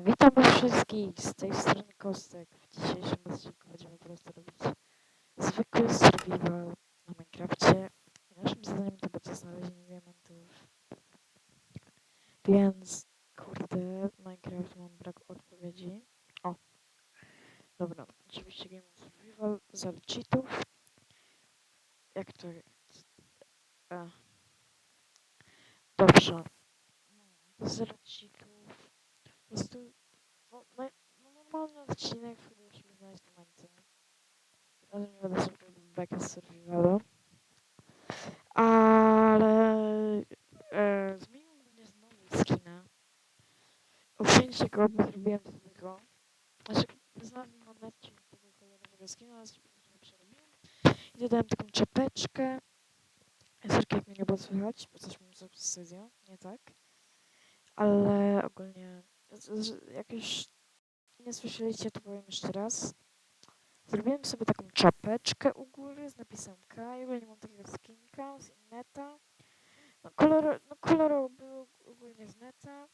Witam wszystkich z tej strony Kostek. W dzisiejszym odcinku będziemy po prostu robić zwykły survival na Minecrafcie. Naszym zadaniem to będzie znalezienie diamentów. Więc, kurde, Minecraft mam brak odpowiedzi. O, dobra, oczywiście game of survival, zero cheatów. Jak to jest? A. Dobrze. Zero cheatów. Po prostu no, no, no normalny odcinek, w którym musimy znaleźć diamenty. Razem nie będę sobie robił bekę z survivalu. Ale e, zmieniłem również znowu skina. Uwzięcie go, zrobiłem to tylko. Znaczy, znalazłem na necie tego kolorowego skina, ale sobie go przerobiłem. I dodałem taką czapeczkę. Zresztą jak mnie nie było słychać, bo coś mam za precyzją, nie tak? Ale ogólnie z- z- jak już nie słyszeliście, to powiem jeszcze raz. Zrobiłem sobie taką czapeczkę u góry z napisem K. i ogólnie mam takiego skinka z neta. No, kolor, no był ogólnie z neta,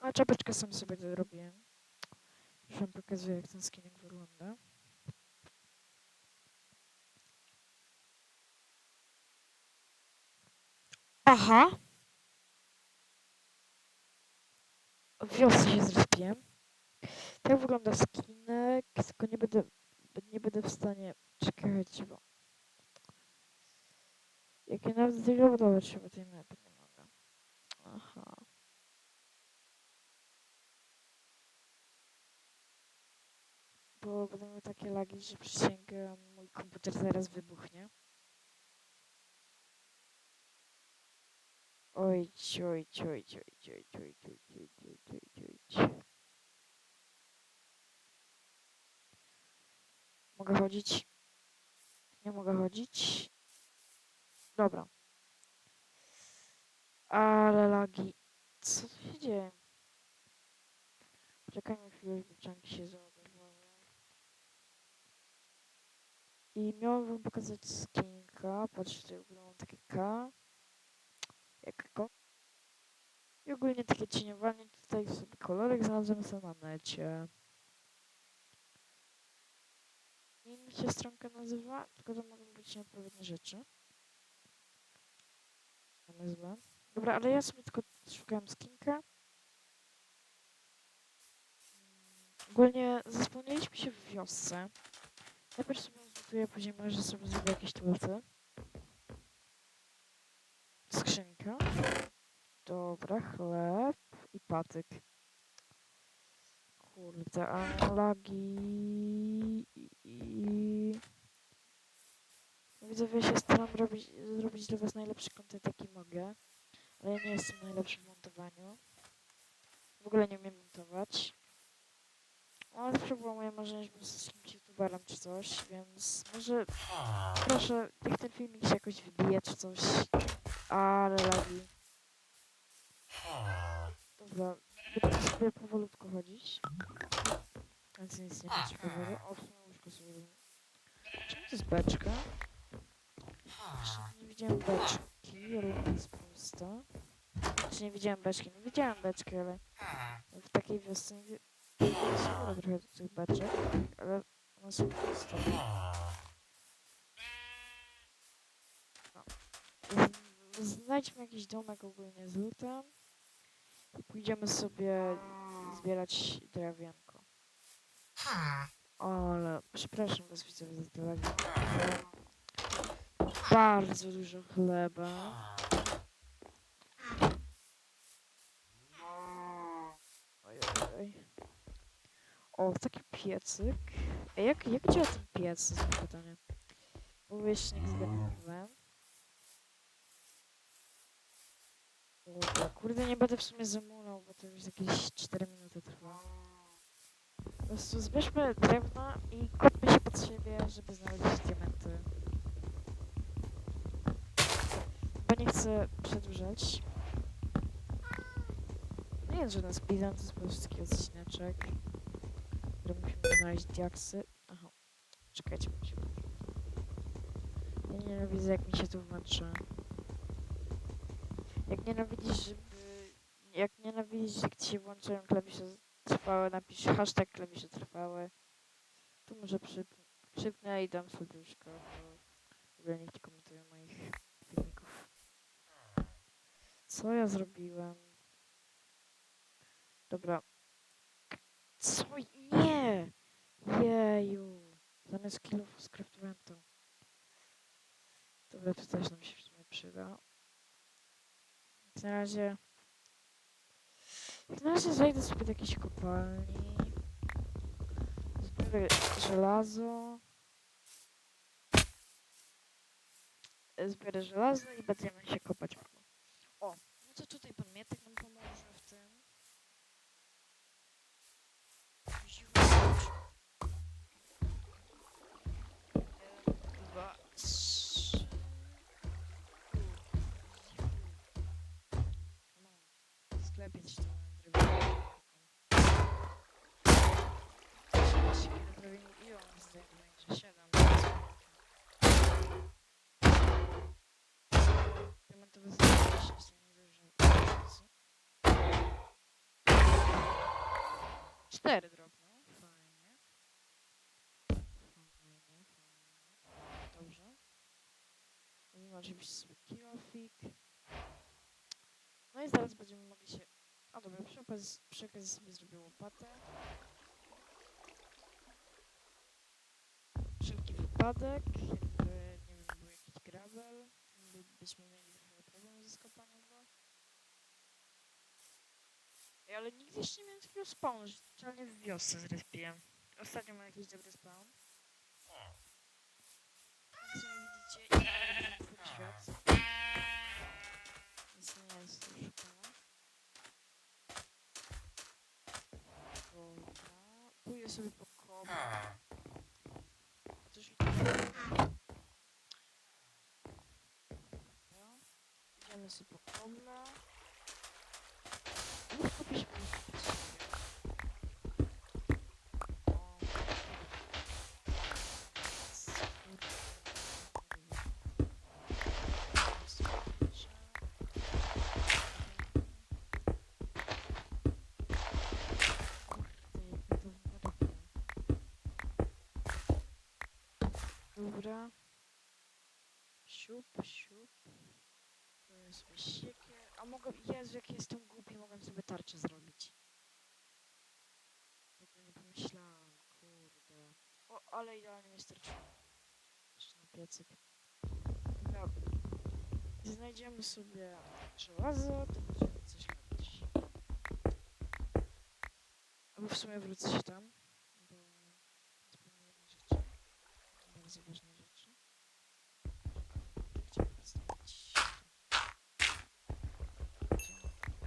a czapeczkę sam sobie zrobiłem. Już wam pokazuję, jak ten skinek wygląda. Aha! W wiosce się zrespiłem. Tak wygląda skinek, tylko nie będę, nie będę w stanie czekać, bo jak ja nawet zreloadować się po tej mapie nie mogę. Aha. Bo będę miał takie lagi, że przysięgam, mój komputer zaraz wybuchnie. Oj, oj, oj, oj, oj, oj, oj, oj, oj, oj, oj. Mogę chodzić? Nie mogę chodzić. Dobra. Ale lagi. Co tu się dzieje? Czekajmy chwilę, czanki się załadowały. I miałem wam pokazać skinka. Patrzcie, mam takie K. Jak ko. I ogólnie takie cieniowanie. Tutaj sobie kolorek znalazłem sobie na necie. Nie wiem, się stronka nazywa, tylko to mogą być nieodpowiednie rzeczy. Złe. Dobra, ale ja sobie tylko szukałem skinka. Ogólnie zasłoniliśmy się w wiosce. Najpierw sobie zbuduję, później może sobie zrobię jakieś tulce. Skrzynka. Dobra, chleb i patyk. Kurde, a i... No Widzowie, się staram robić, zrobić dla was najlepszy content jaki mogę, ale ja nie jestem najlepszy w montowaniu. W ogóle nie umiem montować. Ale zawsze było moje marzenie, żeby zostać jakimś youtuberem czy coś, więc może proszę, niech ten filmik się jakoś wybije czy coś. Ale lagi. Dobra, będę sobie powolutku chodzić. Więc nic nie potrzebuję. O, w sumie łóżko sobie. Czemu to jest beczka? Jeszcze nie widziałem beczki, ale jest pusta. Czy nie widziałem beczki? No widziałem beczkę, ale w takiej wiosce nie. Sporo trochę tych beczek, ale Z- Znajdźmy jakiś domek ogólnie z lutem i pójdziemy sobie zbierać drewienko. Ale przepraszam was widzowie za lagi. Bardzo dużo chleba. Oj, oj, oj. O, taki piecyk. Ej, jak, jak działa ten piec? To jest pytanie. Bo jeszcze nie zgadnąłem. Dobra, kurde, nie będę w sumie zamulał, bo to już jakieś 4 minuty trwa. Po prostu zbierzmy drewno i kopmy się pod siebie, żeby znaleźć diamenty. Bo nie chcę przedłużać. Nie jest żaden speedrun, to jest po prostu taki odcineczek, którym musimy znaleźć diaksy. Aha, czekajcie, włączyło. Ja nienawidzę, jak mi się to włącza. Jak nienawidzisz, żeby... Jak nienawidzisz, jak ci się włączają klawisze trwałe, napisz hashtag klawisze trwałe. Tu może przyp przypnę i dam serduszko, bo w ogóle nikt nie komentuje moich filmików. Co ja zrobiłem? Dobra. Co? Nie! Jeju. Zamiast kilofów skraftowałem to. Dobra, to też nam się w sumie przyda. Na razie... Na razie zejdę sobie do jakiejś kopalni. Zbiorę żelazo. Zbiorę żelazo i będziemy się kopać. O, no to tutaj pan Mietek Sklepić to drewno. I on zdejmuje, że siedem. Diamentowy. Cztery drobno. Fajnie. Fajnie, fajnie. Dobrze. Robimy oczywiście sobie kilofik. No i zaraz będziemy mogli się... A dobra, przy okazji, przy okazji sobie zrobię łopatę. Wszelki wypadek, jakby, nie wiem, był jakiś gravel, by- byśmy mieli trochę problem ze skopaniem go. Ej, ale nigdy jeszcze nie miałem takiego spawnu, że totalnie w wiosce zrespiłem. Ostatnio mam jakiś dobry spawn. Jak sami widzicie, ja robię twój świat. Nic nie jest do szukania. Dobra. Pójdę sobie po kobra. Chociaż i Dobra. Idziemy sobie po kobla. No, kupić kupić Siup, siup. Zrobię sobie siekier. A mogę... Jezu, jak jestem głupi, mogłem sobie tarczę zrobić. W nie pomyślałem, kurde. O, ale idealnie mi starczyło. Jeszcze na piecyk. Dobra. Znajdziemy sobie żelazo, to będziemy coś robić. Albo w sumie wrócę się tam, bo jednej rzeczy. Bardzo ważnej rzeczy. Chciałam przedstawić.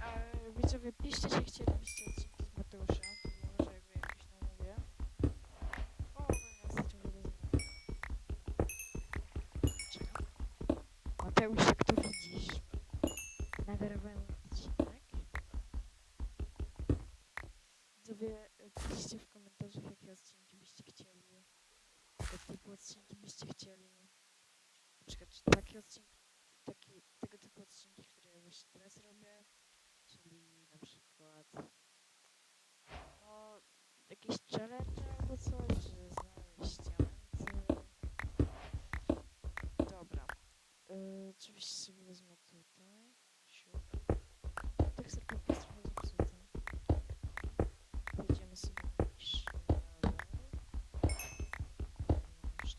A widzowie, piszcie się chcielibyście odcinki z Mateuszem, to może go jakoś namówię. O, ostatnio go rozmawiam. Czekam. Mateusz, jak to widzisz? Nagrywałem odcinek. Widzowie, e, piszcie w komentarzach, jakie odcinki byście chcieli. Jak typu odcinki byście chcieli. Na przykład czy takie odcinki, taki, tego typu odcinki, które ja właśnie teraz robię. Czyli na przykład no, jakieś challenge albo coś, że znaleźć diamenty. Dobra. Yy, oczywiście sobie wezmę tutaj. Siup. Tak sobie po prostu trochę zepsuty. Pójdziemy sobie na niższy level. Już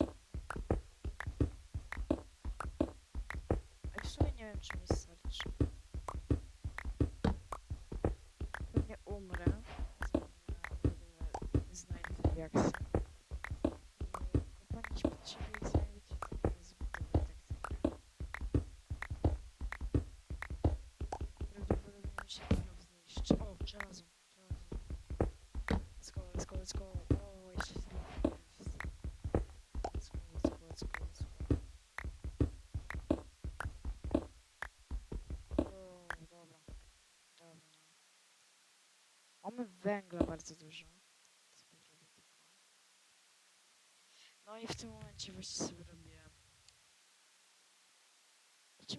Mamy węgla bardzo dużo. No i w tym momencie właśnie sobie robię.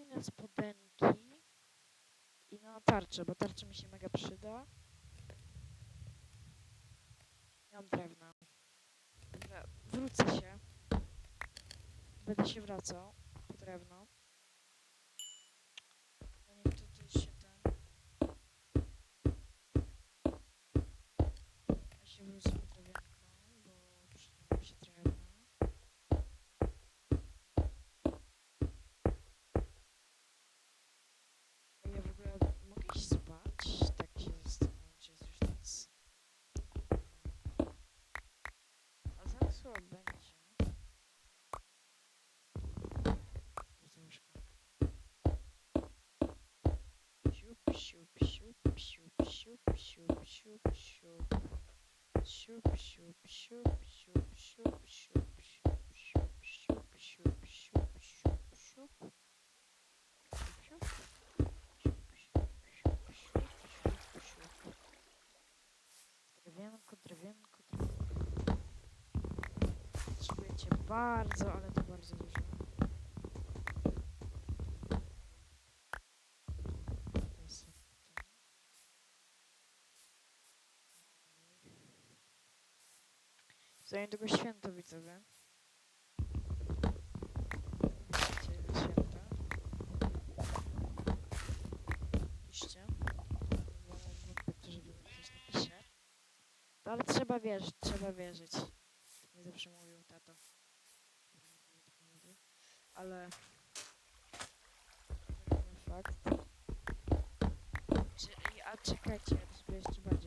Na spodenki i na tarczę, bo tarcza mi się mega przyda. mam drewna. Wrócę się. Będę się wracał po drewno. Siup, siup, siup, siup, siup, siup, siup, siup, siup, siup, siup, siup, siup. Siup, siup. Drewienko, drewienko, drewienko. Potrzebujecie bardzo, ale to bardzo dużo. To jest ten. Za niedługo święto widzowie. Wiecie, święta. Piszcie. Bo wątpię, kto, żeby mi ktoś napisze. No ale trzeba wierzyć, trzeba wierzyć. Mi zawsze mówił tato. Ale Fakt. Czy, a czekajcie, ja to sobie jeszcze bardziej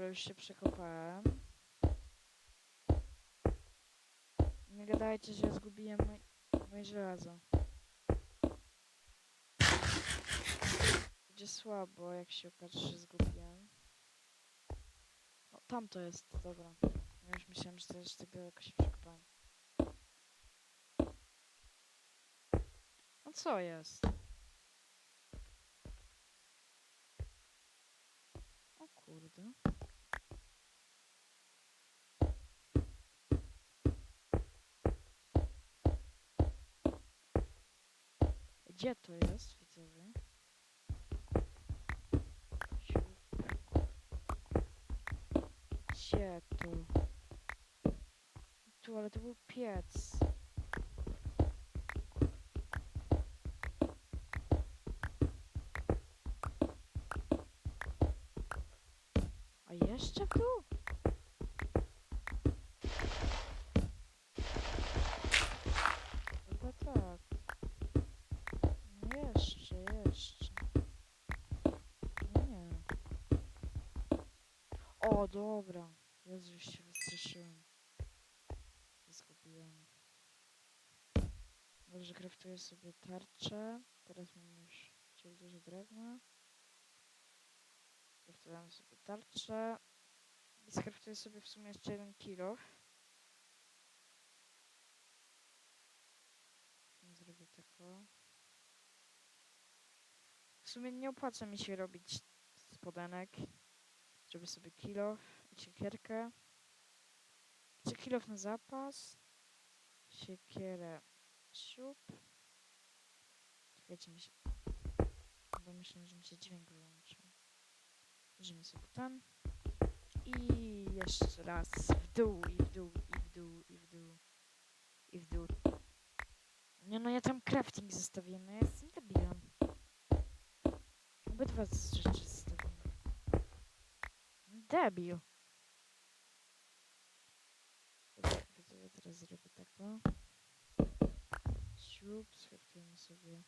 Dobra, już się przekopałem. Nie gadajcie, że ja zgubiłem moj, moje żelazo. Będzie słabo, jak się okaże, że zgubiłem. No, tam to jest, dobra. Ja już myślałem, że to jest daleko się przekopałem. No co jest? O kurde. Gdzie to jest, widzowie? Gdzie to? Tu, ale to był piec. A jeszcze w O, dobra. Jezu, już się wystraszyłem. Zgubiłem. Dobrze, kraftuję sobie tarczę. Teraz mam już dużo drewna. Kraftowałem sobie tarczę. I skraftuję sobie w sumie jeszcze jeden kilo. Zrobię tako. W sumie nie opłaca mi się robić spodenek. Zrobię sobie kilo i siekierkę. Czy kilof na zapas. Siekierę siup. Czekajcie mi się. Bo myślę, że mi się dźwięk wyłączył. Bierzemy sobie ten. I jeszcze raz w dół, i w dół, i w dół, i w dół, i w dół. Nie no, ja tam crafting zostawiłem, no ja jestem debilem. Obydwa rzeczy. Debil. Dobra, widzowie, teraz zrobię tako. Siup, skraftujemy sobie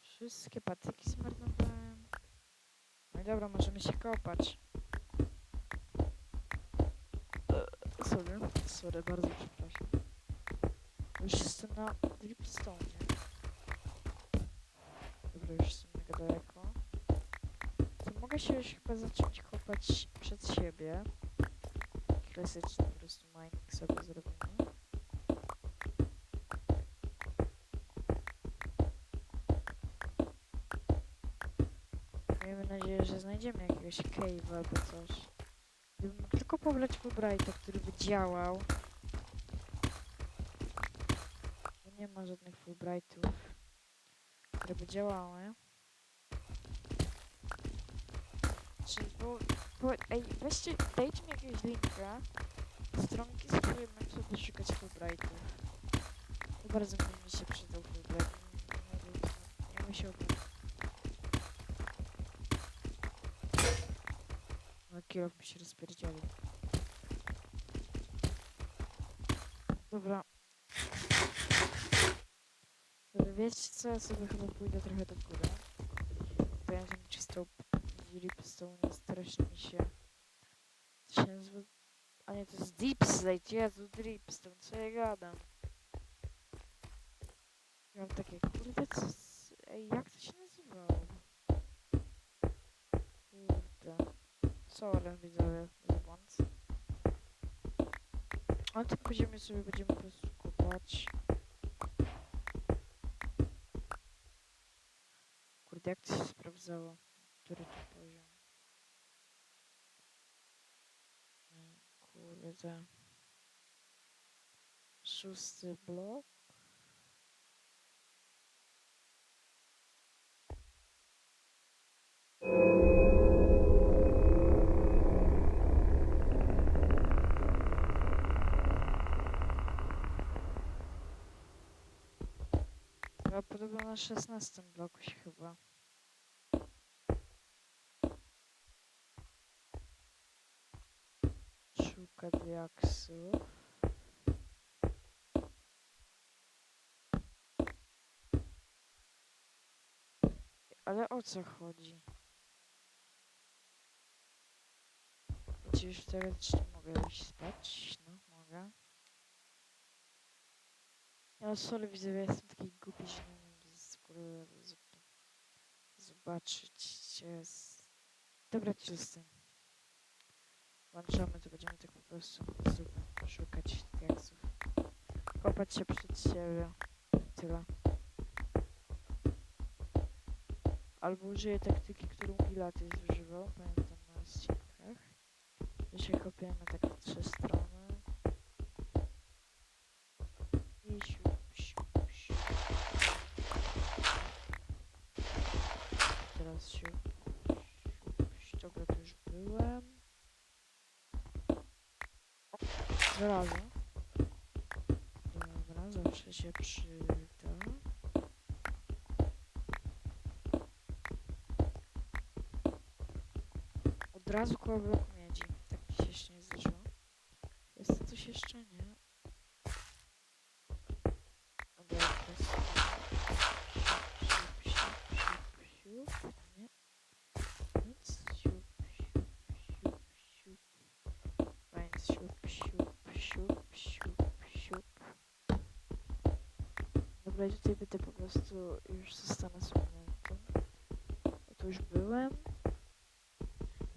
wszystkie patyki zmarnowałem. No i dobra, możemy się kopać. sorry, bardzo przepraszam. Już jestem na Dripstone. Dobra, już jestem mega daleko. Już chyba zacząć kopać przed siebie. Klasyczny po prostu mining sobie zrobimy. Miejmy nadzieję, że znajdziemy jakiegoś cave'a albo coś. Gdybym tylko pobrać Fulbrighta, który by działał. Bo nie ma żadnych Fulbrightów, które by działały. Bo, bo, ej, weźcie, dajcie mi jakiegoś linka stronki, z której bym sobie szukać Fulbrightów. To bardzo mi się przydał Fulbright. Nie, nie, musiałbym. No, kierownik się rozpierdzielił. Dobra. Dobra, wiecie co? Ja sobie chyba pójdę trochę do góry. Bo ja wiem czysto Dripstone strasznie mi się... To się nazywa... A nie, to jest Deep Slate, Jezu, Dripstone, co ja gadam? Mam takie, kurde, co... Ej, jak to się nazywało? Kurde. Sorry, widzowie, za błąd. Na tym poziomie sobie będziemy po prostu kopać. Kurde, jak to się sprawdzało? Który to poziom? Kurde. Szósty blok. A podobno na szesnastym bloku się chyba. Szuka diaksów. Ale o co chodzi? Czy już teoretycznie mogę już spać? No, mogę. Ja sorry widzowie, ja jestem taki głupi, że nie umiem z góry zobaczyć. Dobra, tym. Włączamy, to będziemy tak po prostu super szukać diaksów. Kopać się przed siebie. Tyle. Albo użyję taktyki, którą Pilates używał, pamiętam na odcinkach. Że się kopiemy tak w trzy strony. Żelazo. Dobra, zawsze się przyda. Od razu koło miedzi. Tak mi się jeszcze nie zdarzyło. Jest to coś jeszcze? Nie. Dobra, teraz... Siup, siup, siup, siup, siup. Nie. Więc siup, siup, siup, siup. Więc siup, siup, siup, siup, siup. I tutaj będę po prostu już zostanę. O, tu już byłem.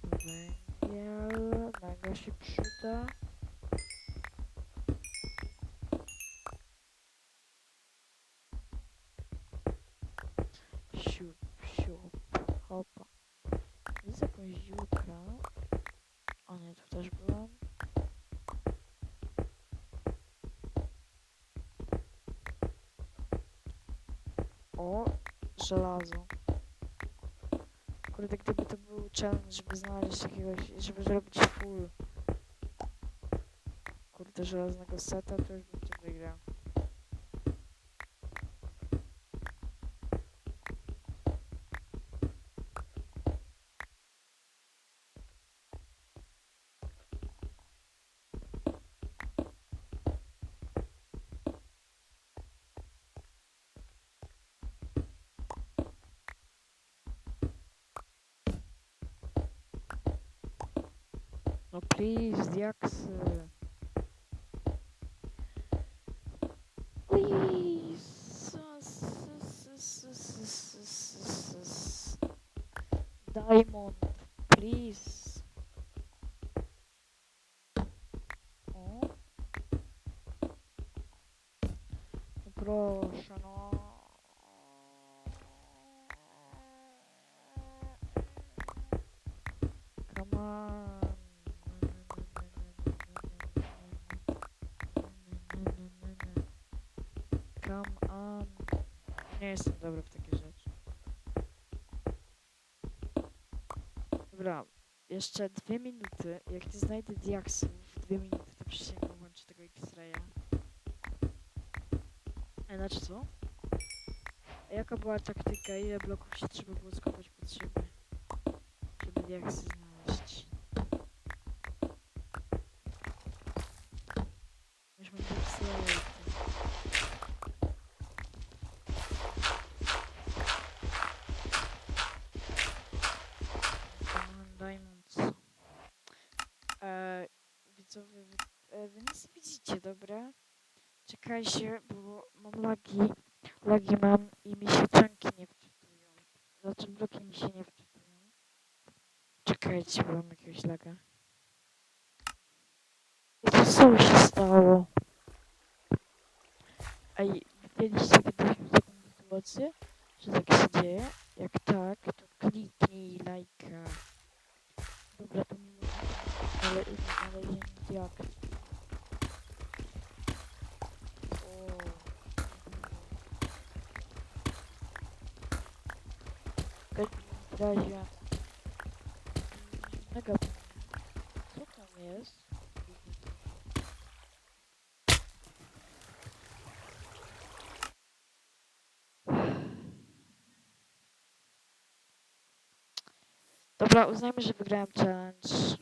Węgiel, mega się przyda. Żelazo. Kurde, gdyby to był challenge, żeby znaleźć jakiegoś, żeby zrobić full kurde żelaznego seta, to już bym please. Oh. No. Come on. Come on. Yes, jestem dobry. Jeszcze dwie minuty. Jak nie znajdę diaksów w dwie minuty, to przysięgam włączę tego X-raya. E, znaczy co? A jaka była taktyka? Ile bloków się trzeba było skopać pod? Żeby diaksy znaleźć. Już mam diaksy. Diamond, Diamonds. E, widzowie, wy, nie widzicie, dobra? Czekajcie, bo mam lagi. Lagi mam i mi się czanki nie wczytują. Znaczy bloki mi się nie wczytują. Czekajcie, bo mam jakiegoś laga. To co się stało? Ej, widzieliście kiedyś taką sytuację, że tak się dzieje? Jak tak, to kliknij lajka. Dobra, to mi ale ale jak. O. W razie. Mega. Co tam jest? Dobra, uznajmy, że wygrałem challenge.